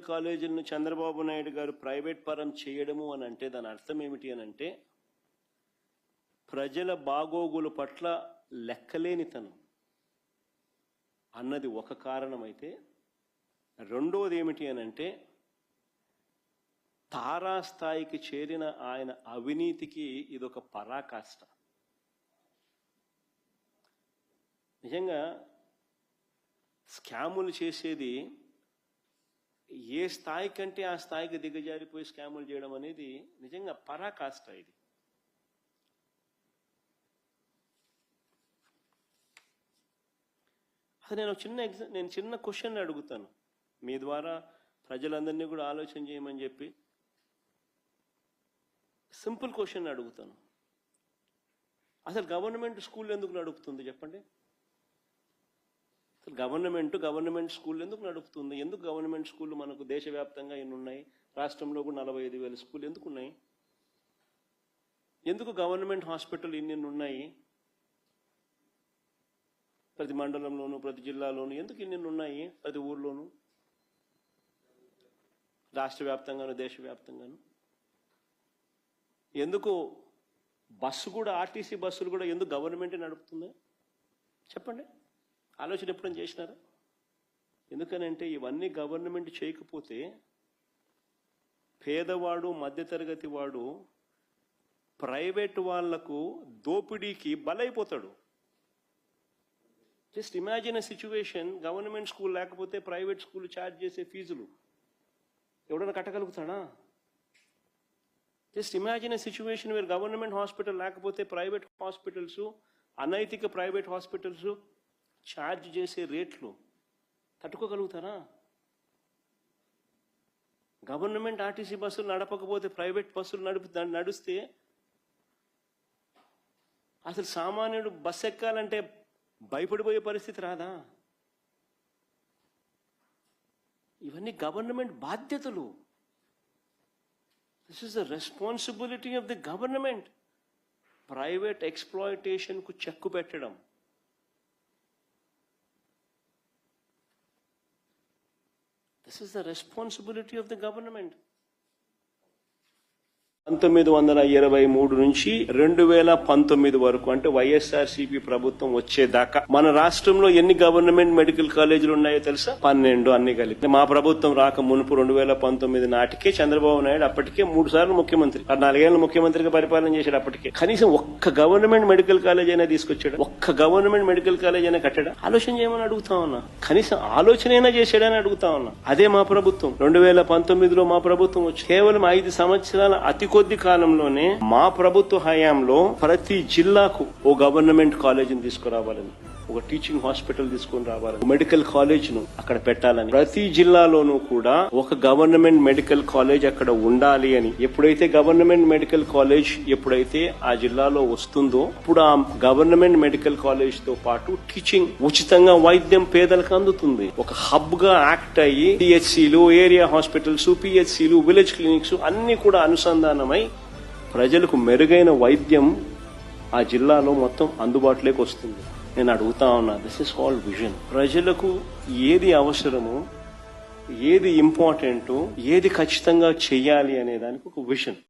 Medical కాలేజీలను Chandrababu Naidu గారు private పరం చేయడము అని అంటే దాని అర్థం ఏమిటి అని అంటే ప్రజల బాగోగుల పట్ల లెక్కలేనితనం అన్నది ఒక కారణమైతే రెండవది ఏమిటి అని అంటే తారాస్థాయికి చేరిన ఆయన అవినీతికి ఇదొక పరాకాష్ట. నిజంగా స్కాములు చేసేది ఏ స్థాయి కంటే ఆ స్థాయికి దిగజారిపోయి స్కాములు చేయడం అనేది నిజంగా పరాకాష్ట ఇది. అది నేను ఒక చిన్న ఎగ్జా నేను చిన్న క్వశ్చన్ అడుగుతాను. మీ ద్వారా ప్రజలందరినీ కూడా ఆలోచన చేయమని చెప్పి సింపుల్ క్వశ్చన్ అడుగుతాను. అసలు గవర్నమెంట్ స్కూల్ ఎందుకు నడుపుతుంది చెప్పండి? అసలు గవర్నమెంట్ గవర్నమెంట్ స్కూల్ ఎందుకు నడుపుతుంది? ఎందుకు గవర్నమెంట్ స్కూళ్ళు మనకు దేశవ్యాప్తంగా ఎన్ని ఉన్నాయి? రాష్ట్రంలో కూడా నలభై ఐదు వేల స్కూల్ ఎందుకు ఉన్నాయి? ఎందుకు గవర్నమెంట్ హాస్పిటల్ ఇన్ని ఉన్నాయి? ప్రతి మండలంలోను ప్రతి జిల్లాలోను ఎందుకు ఇన్ని ఉన్నాయి? ప్రతి ఊర్లోను? రాష్ట్ర వ్యాప్తంగాను దేశవ్యాప్తంగాను ఎందుకు బస్సు కూడా ఆర్టీసీ బస్సులు కూడా ఎందుకు గవర్నమెంటే నడుపుతుంది చెప్పండి. ఆలోచన ఎప్పుడైనా చేసినారా? ఎందుకనంటే ఇవన్నీ గవర్నమెంట్ చేయకపోతే పేదవాడు మధ్యతరగతి వాడు ప్రైవేట్ వాళ్ళకు దోపిడీకి బలైపోతాడు. Just imagine a situation government school లేకపోతే ప్రైవేట్ స్కూల్ ఛార్జ్ చేసే ఫీజులు. ఎవడన్నా కట్టగలుగుతాడా? Just imagine a situation where government hospital లేకపోతే ప్రైవేట్ హాస్పిటల్స్ అనైతిక ప్రైవేట్ హాస్పిటల్స్ ఛార్జ్ చేసే రేట్లు తట్టుకోగలుగుతారా? గవర్నమెంట్ ఆర్టీసీ బస్సులు నడపకపోతే ప్రైవేట్ బస్సులు నడుపు నడిస్తే అసలు సామాన్యుడు బస్సు ఎక్కాలంటే భయపడిపోయే పరిస్థితి రాదా? ఇవన్నీ గవర్నమెంట్ బాధ్యతలు. This is the responsibility of the government private ఎక్స్ప్లాయిటేషన్కు check పెట్టడం. This is the responsibility of the government పంతొమ్మిది వందల ఇరవై మూడు నుంచి రెండు వేల పంతొమ్మిది వరకు అంటే వైఎస్ఆర్సీపీ ప్రభుత్వం వచ్చేదాకా మన రాష్ట్రంలో ఎన్ని గవర్నమెంట్ మెడికల్ కాలేజీలు ఉన్నాయో తెలుసా? పన్నెండు అన్ని కలిపి. మా ప్రభుత్వం రాక మునుపు రెండు వేల పంతొమ్మిది నాటికే చంద్రబాబు నాయుడు అప్పటికే మూడు సార్లు ముఖ్యమంత్రి. నాలుగేళ్ళ ముఖ్యమంత్రిగా పరిపాలన చేశాడు అప్పటికే. కనీసం ఒక్క గవర్నమెంట్ మెడికల్ కాలేజ్ అయినా తీసుకొచ్చాడు? ఒక్క గవర్నమెంట్ మెడికల్ కాలేజ్ అయినా కట్టాడు? ఆలోచన చేయమని అడుగుతా ఉన్నా. కనీసం ఆలోచన అయినా చేశాడని అడుగుతా ఉన్నా. అదే మా ప్రభుత్వం. రెండు వేల పంతొమ్మిదిలో మా ప్రభుత్వం వచ్చి కేవలం ఐదు సంవత్సరాల అతి కొద్ది కాలంలోనే మా ప్రభుత్వ హయాంలో ప్రతి జిల్లాకు ఓ గవర్నమెంట్ కాలేజీని తీసుకురావాలని. ఒక టీచింగ్ హాస్పిటల్ తీసుకొని రావాలని మెడికల్ కాలేజ్ను అక్కడ పెట్టాలని. ప్రతి జిల్లాలోనూ కూడా ఒక గవర్నమెంట్ మెడికల్ కాలేజ్ అక్కడ ఉండాలి అని ఎప్పుడైతే గవర్నమెంట్ మెడికల్ కాలేజ్ ఎప్పుడైతే ఆ జిల్లాలో వస్తుందో అప్పుడు ఆ గవర్నమెంట్ మెడికల్ కాలేజ్తో పాటు టీచింగ్ ఉచితంగా వైద్యం పేదలకు అందుతుంది. ఒక హబ్గా యాక్ట్ అయ్యి పిహెచ్సిలు ఏరియా హాస్పిటల్స్ పిహెచ్సిలు విలేజ్ క్లినిక్స్ అన్ని కూడా అనుసంధానమై ప్రజలకు మెరుగైన వైద్యం ఆ జిల్లాలో మొత్తం అందుబాటులోకి వస్తుంది. నేను అడుగుతా ఉన్నా దిస్ ఇస్ కాల్డ్ విజన్ ప్రజలకు ఏది అవసరమో ఏది ఇంపార్టెంట్ ఏది ఖచ్చితంగా చెయ్యాలి అనే దానికి ఒక విజన్